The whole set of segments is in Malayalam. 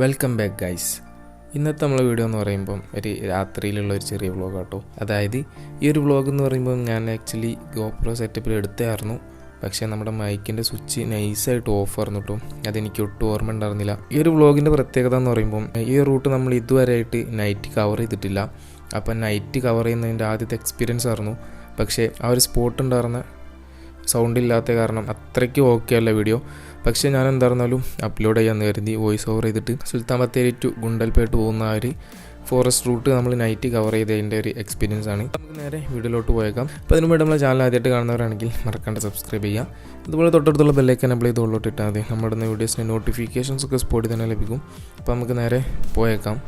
വെൽക്കം ബാക്ക് ഗൈസ് ഇന്നത്തെ നമ്മളെ വീഡിയോ എന്ന് പറയുമ്പം ഒരു രാത്രിയിലുള്ള ഒരു ചെറിയ വ്ളോഗ് കേട്ടോ അതായത് ഈ ഒരു വ്ളോഗ് എന്ന് പറയുമ്പം ഞാൻ ആക്ച്വലി ഗോപ്രോ സെറ്റപ്പിൽ എടുത്തായിരുന്നു. പക്ഷേ നമ്മുടെ മൈക്കിന്റെ സ്വിച്ച് നൈസായിട്ട് ഓഫ് ആയിരുന്നു കേട്ടോ അതെനിക്ക് ഒട്ടും ഓർമ്മ ഉണ്ടായിരുന്നില്ല. ഈ ഒരു വ്ളോഗിന്റെ പ്രത്യേകത എന്ന് പറയുമ്പം ഈ റൂട്ട് നമ്മൾ ഇതുവരെയായിട്ട് നൈറ്റ് കവർ ചെയ്തിട്ടില്ല. അപ്പം നൈറ്റ് കവർ ചെയ്യുന്നതിന്റെ ആദ്യത്തെ എക്സ്പീരിയൻസ് ആയിരുന്നു. പക്ഷേ ആ ഒരു സ്പോട്ട് ഉണ്ടായിരുന്ന സൗണ്ട് ഇല്ലാത്ത കാരണം അത്രയ്ക്ക് ഓക്കെ അല്ല വീഡിയോ പക്ഷേ ഞാൻ എന്തായിരുന്നാലും അപ്ലോഡ് ചെയ്യാമെന്ന് കരുതി വോയിസ് ഓവർ ചെയ്തിട്ട് സുൽത്താൻ ബത്തേരി ടു ഗുണ്ടൽപേട്ട് പോകുന്ന ആ ഒരു ഫോറസ്റ്റ് റൂട്ട് നമ്മൾ നൈറ്റ് കവർ ചെയ്തതിന്റെ ഒരു എക്സ്പീരിയൻസ് ആണ്. നമുക്ക് നേരെ വീഡിയോയിലോട്ട് പോയേക്കാം. അപ്പോൾ അതിന് വേണ്ടി നമ്മളെ ചാനൽ ആദ്യമായിട്ട് കാണുന്നവരാണെങ്കിൽ മറക്കാണ്ട് സബ്സ്ക്രൈബ് ചെയ്യുക. അതുപോലെ തൊട്ടടുത്തുള്ള ബെല്ലൈക്കൻ അപ്ലൈ ചെയ്ത് ഉള്ളോട്ട് ഇട്ടാൽ മതി നമ്മുടെ വീഡിയോസിന്റെ നോട്ടിഫിക്കേഷൻസ് ഒക്കെ സ്പോട്ടിൽ തന്നെ ലഭിക്കും. അപ്പോൾ നമുക്ക് നേരെ പോയേക്കാം.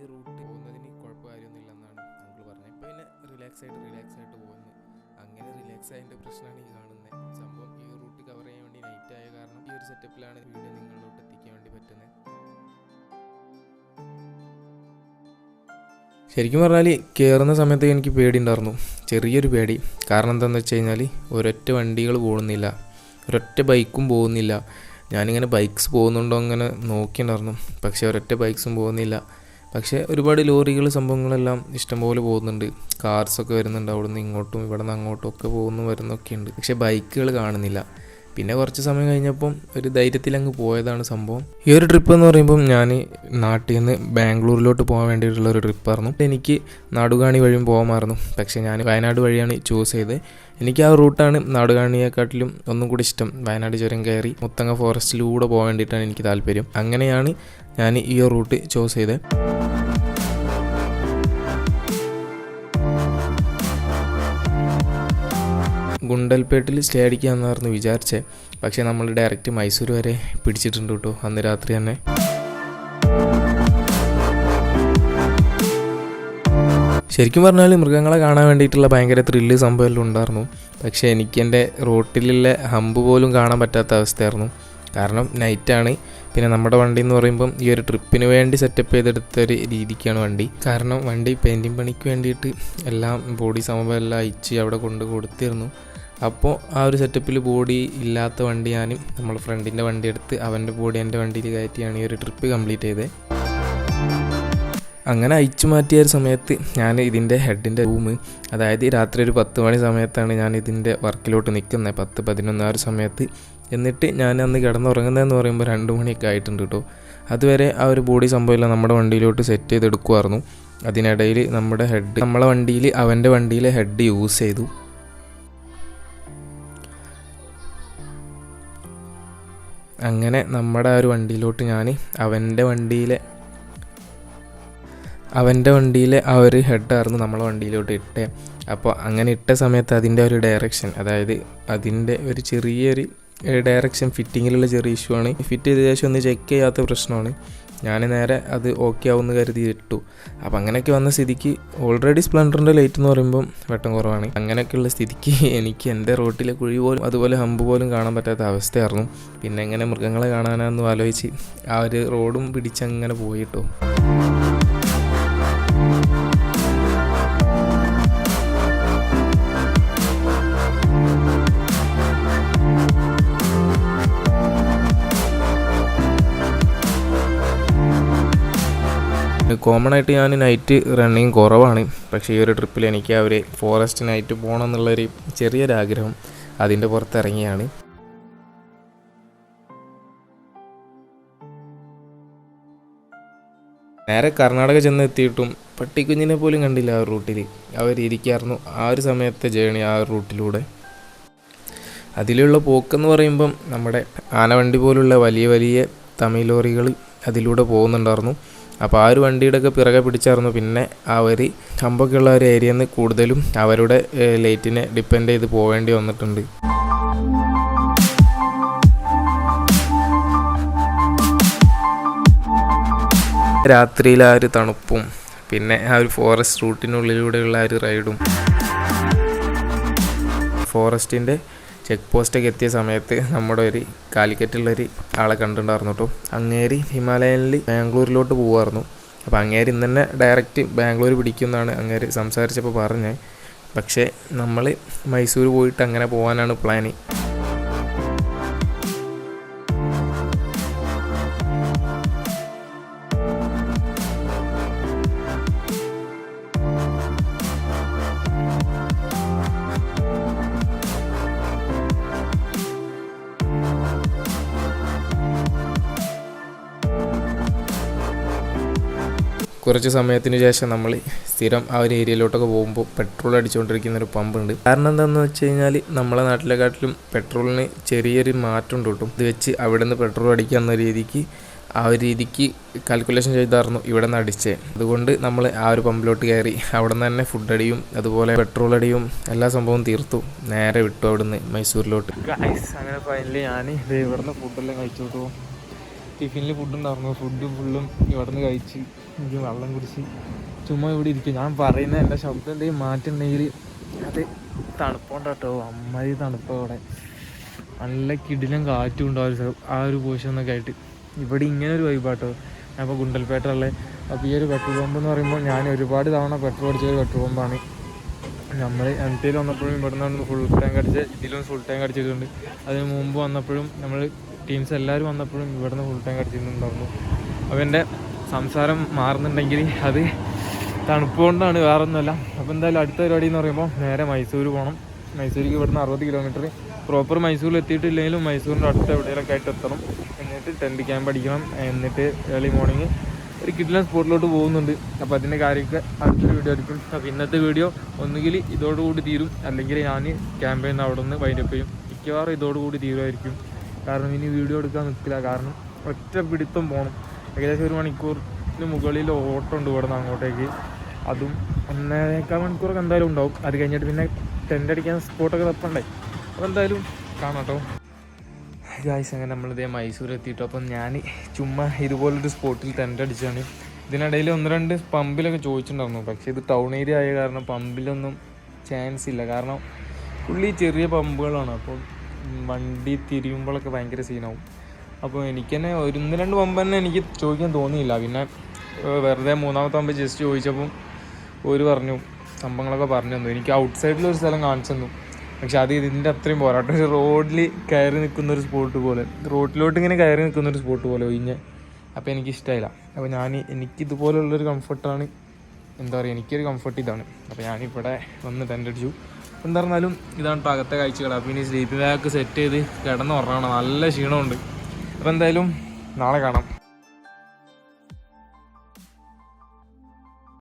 ഒരു റൂട്ട് പോകുന്നതിന് കുഴപ്പ കാര്യമൊന്നുമില്ലെന്നാണ് അങ്കിൾ പറഞ്ഞത്. പിന്നെ റിലാക്സ് ആയിട്ട് റിലാക്സ് ആയിട്ട് പോകുന്നത് അങ്ങനെ റിലാക്സ് ആയതിന്റെ പ്രശ്നമാണ് ഈ കാണുന്നത് സംഭവം ഈ റൂട്ട് കവർ ചെയ്യാൻ വേണ്ടി നൈറ്റ് ആയ കാരണം ഈ ഒരു സെറ്റപ്പിലാണ് വീഡിയോ നിങ്ങളിലോട്ട് എത്തിക്കാൻ വേണ്ടി പറ്റുന്നത് ശരിക്കും പറഞ്ഞാൽ കയറുന്ന സമയത്ത് എനിക്ക് പേടി ഉണ്ടായിരുന്നു ചെറിയൊരു പേടി. കാരണം എന്താണെന്ന് വെച്ച് കഴിഞ്ഞാൽ ഒരൊറ്റ വണ്ടികൾ പോകുന്നില്ല. ഒരൊറ്റ ബൈക്കും പോകുന്നില്ല. ഞാനിങ്ങനെ ബൈക്സ് പോകുന്നുണ്ടോ അങ്ങനെ നോക്കിയിട്ടുണ്ടായിരുന്നു പക്ഷേ ഒരൊറ്റ ബൈക്സും പോകുന്നില്ല. പക്ഷേ ഒരുപാട് ലോറികൾ സംഭവങ്ങളെല്ലാം ഇഷ്ടംപോലെ പോകുന്നുണ്ട്. കാർസൊക്കെ വരുന്നുണ്ട്. അവിടുന്ന് ഇങ്ങോട്ടും ഇവിടെ നിന്ന് അങ്ങോട്ടും ഒക്കെ പോകുന്നു വരുന്നൊക്കെ ഉണ്ട്. പക്ഷേ ബൈക്കുകൾ കാണുന്നില്ല. പിന്നെ കുറച്ച് സമയം കഴിഞ്ഞപ്പം ഒരു ധൈര്യത്തിൽ അങ്ങ് പോയതാണ് സംഭവം. ഈ ഒരു ട്രിപ്പ് എന്ന് പറയുമ്പം ഞാൻ നാട്ടിൽ നിന്ന് ബാംഗ്ലൂരിലോട്ട് പോകാൻ വേണ്ടിയിട്ടുള്ള ഒരു ട്രിപ്പായിരുന്നു എനിക്ക് നാടുകാണി വഴിയും പോകാമായിരുന്നു. പക്ഷേ ഞാൻ വയനാട് വഴിയാണ് ചൂസ് ചെയ്തത്. എനിക്ക് ആ റൂട്ടാണ് നാടുകാണിയെക്കാട്ടിലും ഒന്നും കൂടി ഇഷ്ടം. വയനാട് ചുരം കയറി മുത്തങ്ങ ഫോറസ്റ്റിലൂടെ പോകാൻ വേണ്ടിയിട്ടാണ് എനിക്ക് താല്പര്യം. അങ്ങനെയാണ് ഞാൻ ഈ റൂട്ട് ചൂസ് ചെയ്തത്. ഗുണ്ടൽപേട്ടിൽ സ്റ്റേ അടിക്കാമെന്നായിരുന്നു വിചാരിച്ചത് പക്ഷേ നമ്മൾ ഡയറക്റ്റ് മൈസൂർ വരെ പിടിച്ചിട്ടുണ്ട് കേട്ടോ അന്ന് രാത്രി തന്നെ. ശരിക്കും പറഞ്ഞാൽ മൃഗങ്ങളെ കാണാൻ വേണ്ടിയിട്ടുള്ള ഭയങ്കര ത്രില്ല് സംഭവമെല്ലാം ഉണ്ടായിരുന്നു. പക്ഷേ എനിക്ക് എന്റെ റോട്ടിലുള്ള ഹമ്പ് പോലും കാണാൻ പറ്റാത്ത അവസ്ഥയായിരുന്നു. കാരണം നൈറ്റാണ് പിന്നെ നമ്മുടെ വണ്ടി എന്ന് പറയുമ്പം ഈ ഒരു ട്രിപ്പിന് വേണ്ടി സെറ്റപ്പ് ചെയ്തെടുത്ത ഒരു രീതിക്കാണ് വണ്ടി. കാരണം വണ്ടി പെയിന്റിങ് പണിക്ക് വേണ്ടിയിട്ട് എല്ലാം ബോഡി സംഭവം എല്ലാം അയച്ച് അവിടെ കൊണ്ട് കൊടുത്തിരുന്നു. അപ്പോൾ ആ ഒരു സെറ്റപ്പിൽ ബോഡി ഇല്ലാത്ത വണ്ടി ഞാനും നമ്മൾ ഫ്രണ്ടിന്റെ വണ്ടി എടുത്ത് അവന്റെ ബോഡി എന്റെ വണ്ടിയിൽ കയറ്റിയാണ് ഈ ഒരു ട്രിപ്പ് കംപ്ലീറ്റ് ചെയ്തത്. അങ്ങനെ അയച്ചു മാറ്റിയ ഒരു സമയത്ത് ഞാൻ ഇതിന്റെ ഹെഡിന്റെ റൂം അതായത് രാത്രി ഒരു പത്ത് മണി സമയത്താണ് ഞാൻ ഇതിന്റെ വർക്കിലോട്ട് നിൽക്കുന്നത്. പത്ത് പതിനൊന്ന് ആ ഒരു സമയത്ത്. എന്നിട്ട് ഞാൻ അന്ന് കിടന്നുറങ്ങുന്നതെന്ന് പറയുമ്പോൾ രണ്ട് മണിയൊക്കെ ആയിട്ടുണ്ട് കേട്ടോ. അതുവരെ ആ ഒരു ബോഡി സംഭവമില്ല നമ്മുടെ വണ്ടിയിലോട്ട് സെറ്റ് ചെയ്തെടുക്കുമായിരുന്നു അതിനിടയിൽ നമ്മുടെ ഹെഡ് നമ്മളെ വണ്ടിയിൽ അവന്റെ വണ്ടിയിലെ ഹെഡ് യൂസ് ചെയ്തു. അങ്ങനെ നമ്മുടെ ആ ഒരു വണ്ടിയിലോട്ട് ഞാൻ അവന്റെ വണ്ടിയിലെ അവന്റെ വണ്ടിയിലെ ആ ഒരു ഹെഡായിരുന്നു നമ്മളെ വണ്ടിയിലോട്ട് ഇട്ടേ. അപ്പോൾ അങ്ങനെ ഇട്ട സമയത്ത് അതിന്റെ ഒരു ഡയറക്ഷൻ അതായത് അതിന്റെ ഒരു ചെറിയൊരു ഡയറക്ഷൻ ഫിറ്റിങ്ങിലുള്ള ചെറിയ ഇഷ്യൂ ആണ്. ഫിറ്റ് ചെയ്ത ശേഷം ഒന്ന് ചെക്ക് ചെയ്യാത്ത പ്രശ്നമാണ്. ഞാൻ നേരെ അത് ഓക്കെ ആവുമെന്ന് കരുതി ഇട്ടു. അപ്പം അങ്ങനെയൊക്കെ വന്ന സ്ഥിതിക്ക് ഓൾറെഡി സ്പ്ലെൻഡറിന്റെ ലൈറ്റ് എന്ന് പറയുമ്പം വെട്ടം കുറവാണ്. അങ്ങനെയൊക്കെയുള്ള സ്ഥിതിക്ക് എനിക്ക് എന്റെ റോട്ടിലെ കുഴി പോലും അതുപോലെ ഹമ്പ് പോലും കാണാൻ പറ്റാത്ത അവസ്ഥയായിരുന്നു. പിന്നെ എങ്ങനെ മൃഗങ്ങളെ കാണാനാണെന്ന് ആലോചിച്ച് ആ ഒരു റോഡും പിടിച്ചങ്ങനെ പോയിട്ടോ കോമൺ ആയിട്ട് ഞാൻ നൈറ്റ് റണ്ണിങ് കുറവാണ്. പക്ഷേ ഈ ഒരു ട്രിപ്പിൽ എനിക്ക് ആ ഒരു ഫോറസ്റ്റ് നൈറ്റ് പോകണം എന്നുള്ളൊരു ചെറിയൊരു ആഗ്രഹം അതിന്റെ പുറത്തിറങ്ങിയാണ് നേരെ കർണാടക ചെന്ന് എത്തിയിട്ടും പട്ടിക്കുഞ്ഞിനെ പോലും കണ്ടില്ല ആ റൂട്ടിൽ അവരിയ്ക്കായിരുന്നു ആ ഒരു സമയത്തെ ജേണി ആ റൂട്ടിലൂടെ അതിലുള്ള പോക്കെന്ന് പറയുമ്പം നമ്മുടെ ആനവണ്ടി പോലുള്ള വലിയ വലിയ തമിഴ് ലോറികൾ അതിലൂടെ പോകുന്നുണ്ടായിരുന്നു. അപ്പോൾ ആ ഒരു വണ്ടിയുടെ ഒക്കെ പിറകെ പിടിച്ചായിരുന്നു. പിന്നെ അവർ കമ്പൊക്കെയുള്ള ഒരു ഏരിയയിൽ നിന്ന് കൂടുതലും അവരുടെ ലൈറ്റിനെ ഡിപ്പെൻഡ് ചെയ്ത് പോവേണ്ടി വന്നിട്ടുണ്ട്. രാത്രിയിൽ ആ ഒരു തണുപ്പും. പിന്നെ ആ ഒരു ഫോറസ്റ്റ് റൂട്ടിനുള്ളിലൂടെയുള്ള ആ ഒരു റൈഡും ഫോറസ്റ്റിന്റെ ചെക്ക് പോസ്റ്റൊക്കെ എത്തിയ സമയത്ത് നമ്മുടെ ഒരു കാലിക്കറ്റുള്ളൊരു ആളെ കണ്ടിട്ടുണ്ടായിരുന്നു കേട്ടോ. അങ്ങേരി ഹിമാലയനിൽ ബാംഗ്ലൂരിലോട്ട് പോകുമായിരുന്നു അപ്പോൾ അങ്ങേര് ഇന്ന് തന്നെ ഡയറക്റ്റ് ബാംഗ്ലൂർ പിടിക്കുമെന്നാണ് അങ്ങേര് സംസാരിച്ചപ്പോൾ പറഞ്ഞത് പക്ഷേ നമ്മൾ മൈസൂർ പോയിട്ട് അങ്ങനെ പോകാനാണ് പ്ലാന് കുറച്ച് സമയത്തിന് ശേഷം നമ്മൾ സ്ഥിരം ആ ഒരു ഏരിയയിലോട്ടൊക്കെ പോകുമ്പോൾ പെട്രോൾ അടിച്ചുകൊണ്ടിരിക്കുന്ന ഒരു പമ്പ് ഉണ്ട്. കാരണം എന്താണെന്ന് വെച്ച് കഴിഞ്ഞാൽ നമ്മളെ നാട്ടിലെക്കാട്ടിലും പെട്രോളിന് ചെറിയൊരു മാറ്റം ഉണ്ട് കേട്ടോ. ഇത് വെച്ച് അവിടെ നിന്ന് പെട്രോൾ അടിക്കുക എന്ന രീതിക്ക് ആ ഒരു രീതിക്ക് കാൽക്കുലേഷൻ ചെയ്തായിരുന്നു ഇവിടെ നിന്ന് അടിച്ചേ അതുകൊണ്ട് നമ്മൾ ആ ഒരു പമ്പിലോട്ട് കയറി അവിടെ നിന്ന് തന്നെ ഫുഡ് അടിയും അതുപോലെ പെട്രോൾ അടിയും എല്ലാ സംഭവവും തീർത്തു. നേരെ വിട്ടു അവിടുന്ന് മൈസൂരിലോട്ട്. അങ്ങനെ ഫൈനലി ഞാൻ ഇവിടുന്ന് ഫുഡെല്ലാം കഴിച്ചു. ടിഫിനിൽ ഫുഡ് ഉണ്ടായിരുന്നു ഫുഡ് ഫുള്ളും ഇവിടുന്ന് കഴിച്ച് എനിക്ക് വെള്ളം കുടിച്ച് ചുമ്മാ ഇവിടെ ഇരിക്കും. ഞാൻ പറയുന്ന എന്റെ ശബ്ദം എന്തെങ്കിലും മാറ്റുണ്ടെങ്കിൽ അത് തണുപ്പുണ്ടാട്ടോ. അമ്മാതിരി തണുപ്പ് അവിടെ. നല്ല കിടിലും കാറ്റും ഉണ്ടാവും ആ ഒരു പോഷനൊക്കെ ആയിട്ട്. ഇവിടെ ഇങ്ങനെ ഒരു വൈബാട്ടോ ഞാൻ ഇപ്പോൾ ഗുണ്ടൽപേട്ടയുള്ള അപ്പോൾ ഈ ഒരു പെട്രോൾ പമ്പ് എന്ന് പറയുമ്പോൾ ഞാൻ ഒരുപാട് തവണ പെട്രോൾ അടിച്ച ഒരു പെട്രോൾ പമ്പാണ് നമ്മൾ എം ടിയിൽ വന്നപ്പോഴും ഇവിടെ നിന്ന് ഫുൾ ടാങ്ക് അടിച്ച് ഇതിലും ഫുൾ ടാങ്ക് അടിച്ചിട്ടുണ്ട് അതിന് മുമ്പ് വന്നപ്പോഴും നമ്മൾ ടീംസ് എല്ലാവരും വന്നപ്പോഴും ഇവിടുന്ന് ഫുൾ ടൈം അടിച്ചിട്ടുണ്ടായിരുന്നു എന്റെ സംസാരം മാറുന്നുണ്ടെങ്കിൽ അത് തണുപ്പ് കൊണ്ടാണ് വേറെ ഒന്നുമല്ല അപ്പോൾ എന്തായാലും അടുത്ത പരിപാടി എന്ന് പറയുമ്പോൾ നേരെ മൈസൂർ പോകണം മൈസൂർക്ക് ഇവിടുന്ന് അറുപത് കിലോമീറ്റർ പ്രോപ്പർ മൈസൂരിൽ എത്തിയിട്ടില്ലെങ്കിലും മൈസൂരിന്റെ അടുത്ത് എവിടെയെങ്കിലൊക്കെ ആയിട്ട് എത്തണം. എന്നിട്ട് ടെന്റ് ക്യാമ്പ് അടിക്കണം. എന്നിട്ട് ഏർലി മോർണിംഗ് ഒരു കിഡ്ലൻ സ്പോട്ടിലോട്ട് പോകുന്നുണ്ട്. അപ്പോൾ അതിന്റെ കാര്യമൊക്കെ അടുത്തൊരു വീഡിയോ ആയിരിക്കും അപ്പോൾ ഇന്നത്തെ വീഡിയോ ഒന്നുകിൽ ഇതോടുകൂടി തീരും. അല്ലെങ്കിൽ ഞാൻ ക്യാമ്പയിൽ നിന്ന് അവിടെ നിന്ന് വൈൻഡപ്പ് ചെയ്യും. മിക്കവാറും ഇതോടുകൂടി തീരുമായിരിക്കും. കാരണം ഇനി വീഡിയോ എടുക്കാൻ നിൽക്കില്ല. കാരണം ഒറ്റ പിടുത്തം പോകണം ഏകദേശം ഒരു മണിക്കൂറിന് മുകളിൽ ഓട്ടം ഉണ്ട് ഇവിടെ നിന്ന് അങ്ങോട്ടേക്ക്. അതും ഒന്നേക്കാൾ മണിക്കൂറൊക്കെ എന്തായാലും ഉണ്ടാവും. അത് കഴിഞ്ഞിട്ട് പിന്നെ ടെന്റ് അടിക്കാൻ സ്പോട്ടൊക്കെ തപ്പണ്ടേ അപ്പോൾ എന്തായാലും കാണാട്ടോ ഗായ്സ് അങ്ങനെ നമ്മളിതേ മൈസൂർ എത്തിയിട്ടു അപ്പം ഞാൻ ചുമ്മാ ഇതുപോലൊരു സ്പോട്ടിൽ ടെന്റ് അടിച്ചാണ്. ഇതിനിടയിൽ ഒന്ന് രണ്ട് പമ്പിലൊക്കെ ചോദിച്ചിട്ടുണ്ടായിരുന്നു. പക്ഷേ ഇത് ടൗൺ ഏരിയ ആയ കാരണം പമ്പിലൊന്നും ചാൻസ് ഇല്ല. കാരണം പുള്ളി ചെറിയ പമ്പുകളാണ്. അപ്പോൾ വണ്ടി തിരിയുമ്പോഴൊക്കെ ഭയങ്കര സീനാവും അപ്പോൾ എനിക്ക് തന്നെ ഒരു ഒന്ന് രണ്ട് പമ്പ് തന്നെ എനിക്ക് ചോദിക്കാൻ തോന്നിയില്ല. പിന്നെ വെറുതെ മൂന്നാമത്തെ പമ്പ് ജസ്റ്റ് ചോദിച്ചപ്പം ഒരു പറഞ്ഞു സംഭവങ്ങളൊക്കെ പറഞ്ഞു തന്നു. എനിക്ക് ഔട്ട് സൈഡിൽ ഒരു സ്ഥലം കാണിച്ചു തന്നു. പക്ഷെ അത് ഇതിന്റെ അത്രയും പോരാട്ടം. റോഡിൽ കയറി നിൽക്കുന്ന ഒരു സ്പോട്ട് പോലെ. റോഡിലോട്ട് ഇങ്ങനെ കയറി നിൽക്കുന്ന ഒരു സ്പോട്ട് പോലെ ഒഴിഞ്ഞ്. അപ്പോൾ എനിക്ക് ഇഷ്ടമായില്ല അപ്പോൾ ഞാൻ എനിക്ക് ഇതുപോലുള്ളൊരു കംഫർട്ടാണ് എന്താ പറയുക എനിക്കൊരു കംഫർട്ട് ഇതാണ്. അപ്പോൾ ഞാനിവിടെ വന്ന് ടെന്റ് അടിച്ചു. എന്താ പറഞ്ഞാലും ഇതാണ് ഇപ്പോൾ അകത്തെ കാഴ്ചകൾ അപ്പോൾ ഇനി സ്ലീപ്പിംഗ് ബാഗ് സെറ്റ് ചെയ്ത് കിടന്ന് ഉറങ്ങണം നല്ല ക്ഷീണമുണ്ട്. അപ്പോൾ എന്തായാലും നാളെ കാണാം.